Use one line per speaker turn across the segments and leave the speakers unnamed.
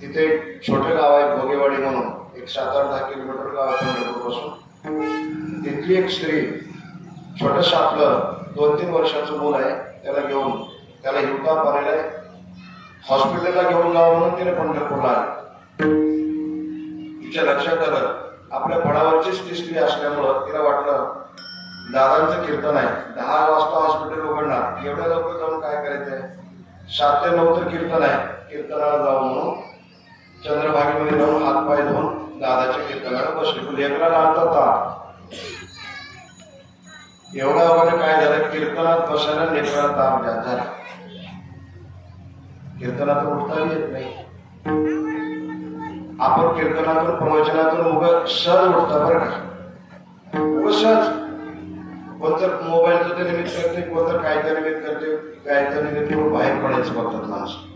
तिथे एक छोटं गाव आहे भोगेवाडी म्हणून एक सात आठ दहा किलोमीटर गाव आहे पंढरपूरपासून. तिथली एक स्त्री छोटस आपलं दोन तीन वर्षाचं मूल आहे त्याला घेऊन त्याला हिवताप आलेला आहे. हॉस्पिटलला घेऊन जावं म्हणून तिने पंढरपूरला आले. तिच्या लक्षात आलं आपल्या फळावरचीच ती स्त्री असल्यामुळं तिला वाटलं दादांचं कीर्तन आहे. दहा वाजता हॉस्पिटल उघडणार एवढ्या लवकर जाऊन काय करायचंय? सात ते नऊ तर कीर्तन आहे. कीर्तनाला जावं म्हणून चंद्रभागेमध्ये जाऊन हातपाय धुवून दादाच्या कीर्तनाला बसले. लेकराला आता ताप एवढा वगैरे काय झालं कीर्तनात बसायला लेकराला ताप द्या झाला. कीर्तनातून उठता येत नाही. आपण कीर्तनातून प्रवचनातून उभं सहज उठता बरं का? उभं सहज. कोणतर मोबाईलचं ते निमित्त करते कोणतर कायचं निमित्त करते कायचं निमित्त बाहेर पडायचं बघतात माणसं.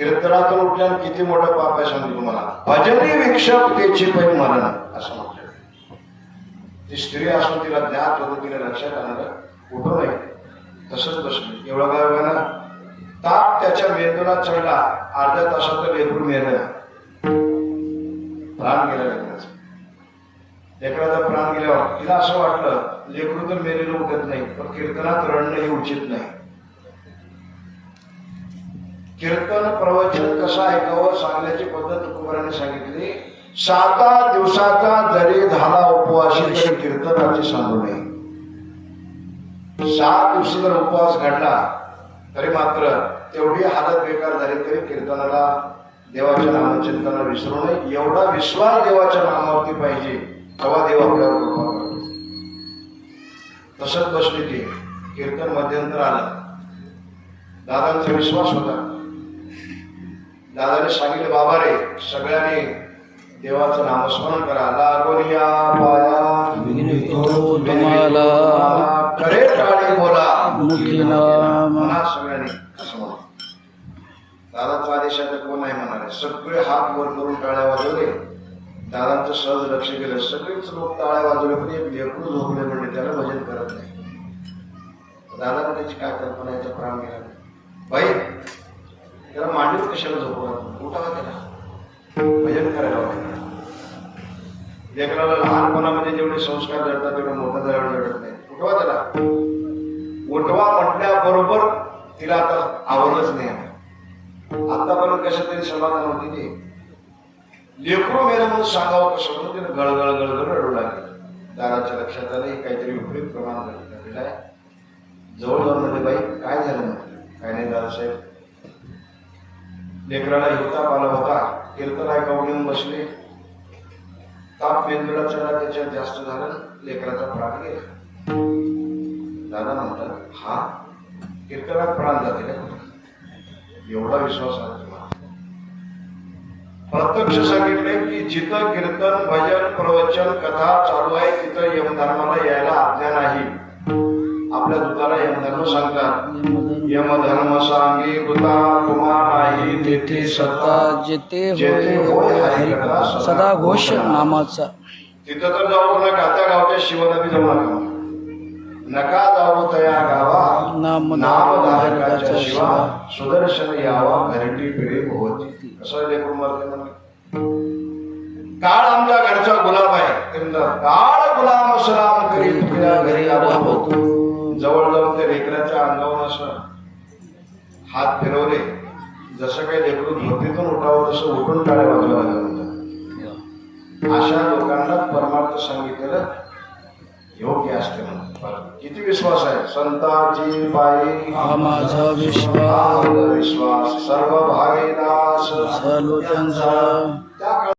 कीर्तनातून उठल्यानं किती मोठं पाप आहे सांगतो तुम्हाला? भजनी विक्षप त्याची पै मरण असं म्हटलं. ती स्त्री असून तिला ज्ञात होतं तिला लक्षात आणलं उठू नये तसंच बसलं. एवढा काय बघा ताप त्याच्या मेंदूला चढला. अर्ध्या तासात लेकरू मेलं. प्राण गेला लेकराचा. लेकराचा प्राण गेल्यावर तिला असं वाटलं लेकरू तर मेलेलं उठत नाही पण कीर्तनात रडणं हे उचित नाही. कीर्तन प्रवचन कसं ऐकावं सांगण्याची पद्धत तुकोबराने सांगितली. साता दिवसाचा जरी झाला उपवासी तरी कीर्तनाची सांगू नये. सात दिवशी जर उपवास घडला तरी मात्र तेवढी हालत बेकार झाली तरी कीर्तनाला देवाच्या नामचिंतनाला विसरू नये. एवढा विश्वास देवाच्या नामावरती पाहिजे तेव्हा देव आपल्यावर कृपा करतो. तसंच बसली ती कीर्तन मध्यंतर आलं दादांचा विश्वास होता. दादाने सांगितले बाबा रे सगळ्यांनी देवाचं नामस्मरण करा. लागून या पाया
तुम्हाला
करे टाळी बोला. म्हणा सगळ्यांनी असं म्हणा दादाचा आदेश आहे तर कोण नाही म्हणाले. सगळे हात वर करून टाळ्या वाजवले. दादांचं सहज लक्ष गेलं. सगळेच लोक टाळ्या वाजवले पण एक लेकरू झोपले म्हणजे त्याला भजन करत नाही. दादाला त्याची काय कल्पना याचा प्राण गेला बाई त्याला मांडीवर कशाला झोपवत उठावा त्याला? भजन करायला वाटलं लेकराला लहानपणामध्ये जेवढे संस्कार जडतात तेवढे मोठा झाल्यावर जडत नाही. उठवा त्याला. उठवा म्हटल्याबरोबर तिला आता आवडच नाही आतापर्यंत कशा तरी समाधान होती ते. लेकरू मेलं म्हणून सांगावं कसं? म्हणून तिने गळगळ गळगळ रडू लागली. दाराच्या लक्षात आलं हे काहीतरी विपरीत प्रमाण झालेलं आहे जवळ जाऊन म्हणजे बाई काय झालं म्हटलं? काय नाही दादासाहेब? लेकराला हिवताप आला होता कीर्तन ऐकावून येऊन बसले. ताप मेंदूला चढा त्याच्यात जास्त झालं लेकराचा प्राण गेला. दादा म्हणतात हा कीर्तनात प्राण जाते एवढा विश्वास आहे तुम्हाला. प्रत्यक्ष सांगितले की जिथं कीर्तन भजन प्रवचन कथा चालू आहे तिथं यमधर्माला यायला आज्ञा नाही. आपल्या दुताला यमधर्म सांगतात. यमधर्म सांगी दुता तुम्हा नाही तेथे सत्ता
जेथे
जेथे होय हरिकथा
सदा घोष नामाचा.
तिथं तर जाऊ नका त्या गावच्या शिवनदी जाऊ नका नका जाऊ तया गावा
नाम
नामधारकाच्या शिवा. सुदर्शन यावा. घरटी पिढी भोवती. असं लेकरू मारते म्हणले काळ आमच्या घरचा गुलाब आहे. काळ गुलाम सलाम करी तुझ्या घरी राबवतो जवळ जाऊन त्या लेकराच्या अंगावर असं हात फिरवले जसं काही लेकरू झोपेतून उठावं तसं उठून टाळ्या वाजवायला लागलं. अशा लोकांना परमार्थ सांगितलेलं योग्य असते म्हणतात किती विश्वास आहे? संताची पायी.
हा माझा विश्वास.
विश्वास सर्व भावे
सर्व त्यांचा